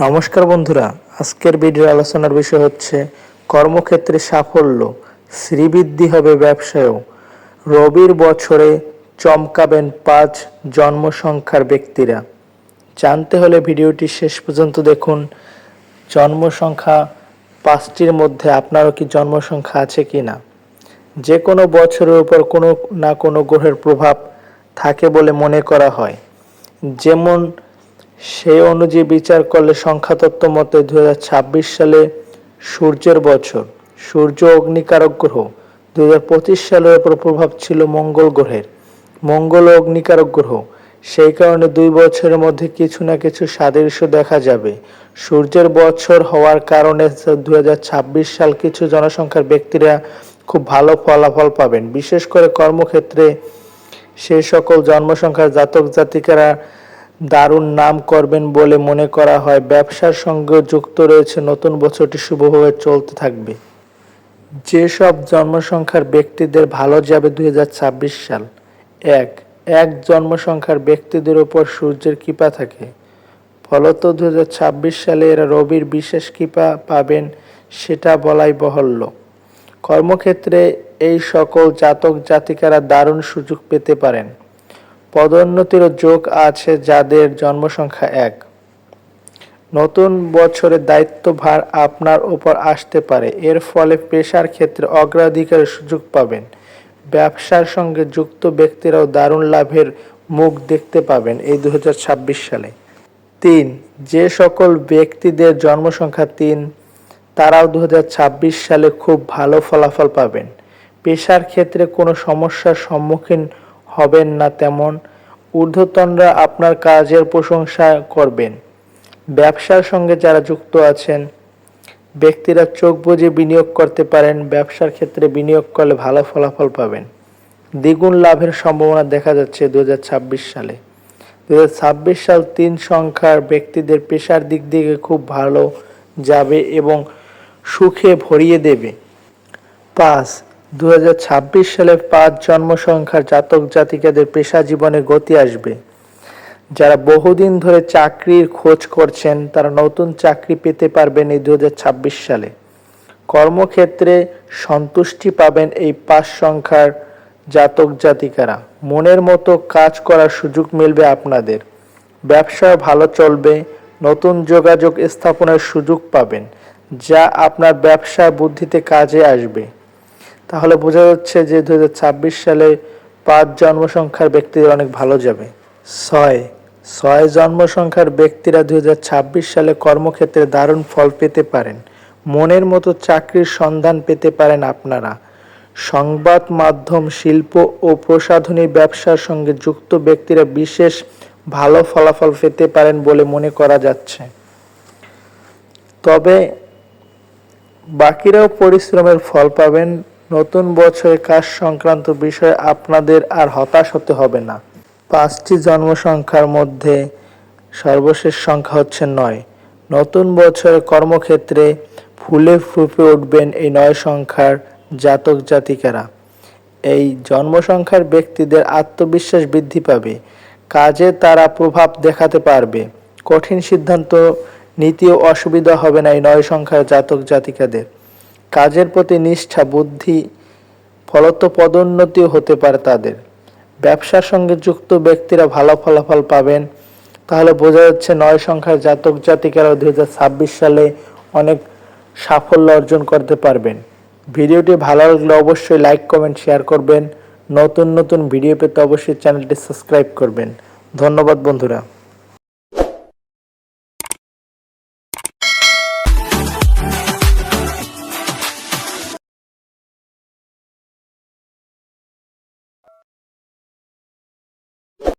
নমস্কার বন্ধুরা, আজকের ভিডিও আলোচনার বিষয় হচ্ছে কর্মক্ষেত্রে সাফল্য, শ্রীবৃদ্ধি হবে ব্যবসায়ও। রবির বছরে চমকাবেন পাঁচ জন্মসংখ্যার ব্যক্তিরা। জানতে হলে ভিডিওটি শেষ পর্যন্ত দেখুন। জন্মসংখ্যা পাঁচটির মধ্যে আপনারও কি জন্মসংখ্যা আছে কি না? যে কোনো বছরের উপর কোনো না কোনো গ্রহের প্রভাব থাকে বলে মনে করা হয়। যেমন সেই অনুযায়ী বিচার করলে সংখ্যাতত্ত্ব মতে দুই হাজার ছাব্বিশ সালে সূর্যের বছর, সূর্য অগ্নিকারক গ্রহ দু হাজার পঁচিশ সালের উপর প্রভাব ছিল মঙ্গল গ্রহের। মঙ্গল অগ্নিকারক গ্রহ, সেই কারণে দুই বছরের মধ্যে কিছু না কিছু সাদৃশ্য দেখা যাবে। সূর্যের বছর হওয়ার কারণে দুই হাজার ছাব্বিশ সাল কিছু জনসংখ্যার ব্যক্তিরা খুব ভালো ফলাফল পাবেন। বিশেষ করে কর্মক্ষেত্রে সেই সকল জন্মসংখ্যার জাতক জাতিকারা দারুণ নাম করবেন বলে মনে করা হয়। ব্যবসার সঙ্গে যুক্ত রয়েছে। নতুন বছরটি শুভভাবে চলতে থাকবে। যেসব জন্মসংখ্যার ব্যক্তিদের ভালো যাবে দু হাজার ছাব্বিশ সাল। এক এক জন্মসংখ্যার ব্যক্তিদের ওপর সূর্যের কৃপা থাকে। ফলত দু হাজার ছাব্বিশ সালে এরা রবির বিশেষ কৃপা পাবেন সেটা বলাই বহল্য। কর্মক্ষেত্রে এই সকল জাতক জাতিকারা দারুণ সুযোগ পেতে পারেন। পদোন্নতিরও যোগ আছে যাদের জন্মসংখ্যা এক। নতুন বছরের দায়িত্বভার আপনার উপর আসতে পারে। এর ফলে পেশার ক্ষেত্রে অগ্রাধিকারের সুযোগ পাবেন। ব্যবসার সঙ্গে যুক্ত ব্যক্তিরাও দারুণ লাভের মুখ দেখতে পাবেন এই দু হাজার ছাব্বিশ সালে। তিন, যে সকল ব্যক্তিদের জন্মসংখ্যা তিন, তারাও দু হাজার ছাব্বিশ সালে খুব ভালো ফলাফল পাবেন। পেশার ক্ষেত্রে কোনো সমস্যার সম্মুখীন হবেন না তেমন। ঊর্ধ্বতনরা আপনার কাজের প্রশংসা করবেন। ব্যবসার সঙ্গে যারা যুক্ত আছেন, ব্যক্তিরা চোখ বুঝে বিনিয়োগ করতে পারেন, ব্যবসার ক্ষেত্রে বিনিয়োগ করলে ভালো ফলাফল পাবেন। দ্বিগুণ লাভের সম্ভাবনা দেখা যাচ্ছে দু হাজার ছাব্বিশ সালে। দু হাজার ছাব্বিশ সাল তিন সংখ্যার ব্যক্তিদের পেশার দিক থেকে খুব ভালো যাবে এবং সুখে ভরিয়ে দেবে। পাঁচ দু হাজার ছাব্বিশ সালে পাঁচ জন্মসংখ্যার জাতক জাতিকাদের পেশা জীবনে গতি আসবে। যারা বহুদিন ধরে চাকরির খোঁজ করছেন, তারা নতুন চাকরি পেতে পারবেন এই দু হাজার ছাব্বিশ সালে। কর্মক্ষেত্রে সন্তুষ্টি পাবেন এই পাঁচ সংখ্যার জাতক জাতিকারা। মনের মতো কাজ করার সুযোগ মিলবে আপনাদের। ব্যবসা ভালো চলবে, নতুন যোগাযোগ স্থাপনের সুযোগ পাবেন, যা আপনার ব্যবসা বুদ্ধিতে কাজে আসবে। তাহলে বোঝা যাচ্ছে যে দু হাজার ছাব্বিশ সালে পাঁচ জন্মসংখ্যার ব্যক্তিদের অনেক ভালো যাবে। ছয়। ছয় জন্মসংখ্যার ব্যক্তিরা দু হাজার ছাব্বিশ সালে কর্মক্ষেত্রে দারুণ ফল পেতে পারেন। মনের মতো চাকরির সন্ধান পেতে পারেন আপনারা। সংবাদ মাধ্যম, শিল্প ও প্রসাধনী ব্যবসার সঙ্গে যুক্ত ব্যক্তিরা বিশেষ ভালো ফলাফল পেতে পারেন বলে মনে করা যাচ্ছে। তবে বাকিরাও পরিশ্রমের ফল পাবেন। নতুন বছরে কাজ সংক্রান্ত বিষয়ে আপনাদের আর হতাশ হতে হবে না। পাঁচটি জন্মসংখ্যার মধ্যে সর্বশেষ সংখ্যা হচ্ছে নয়। নতুন বছরে কর্মক্ষেত্রে ফুলে ফুপে উঠবেন এই নয় সংখ্যার জাতক জাতিকারা। এই জন্মসংখ্যার ব্যক্তিদের আত্মবিশ্বাস বৃদ্ধি পাবে। কাজে তারা প্রভাব দেখাতে পারবে। কঠিন সিদ্ধান্ত নীতিও অসুবিধা হবে না এই নয় সংখ্যার জাতক জাতিকাদের। কাজের প্রতি নিষ্ঠা, বুদ্ধি, ফলত পদোন্নতিও হতে পারে তাদের। ব্যবসার সঙ্গে যুক্ত ব্যক্তিরা ভালো ফলাফল পাবেন। তাহলে বোঝা যাচ্ছে নয় সংখ্যার জাতক জাতিকারা দুহাজার ছাব্বিশ সালে অনেক সাফল্য অর্জন করতে পারবেন। ভিডিওটি ভালো লাগলে অবশ্যই লাইক, কমেন্ট, শেয়ার করবেন। নতুন নতুন ভিডিও পেতে অবশ্যই চ্যানেলটি সাবস্ক্রাইব করবেন। ধন্যবাদ বন্ধুরা।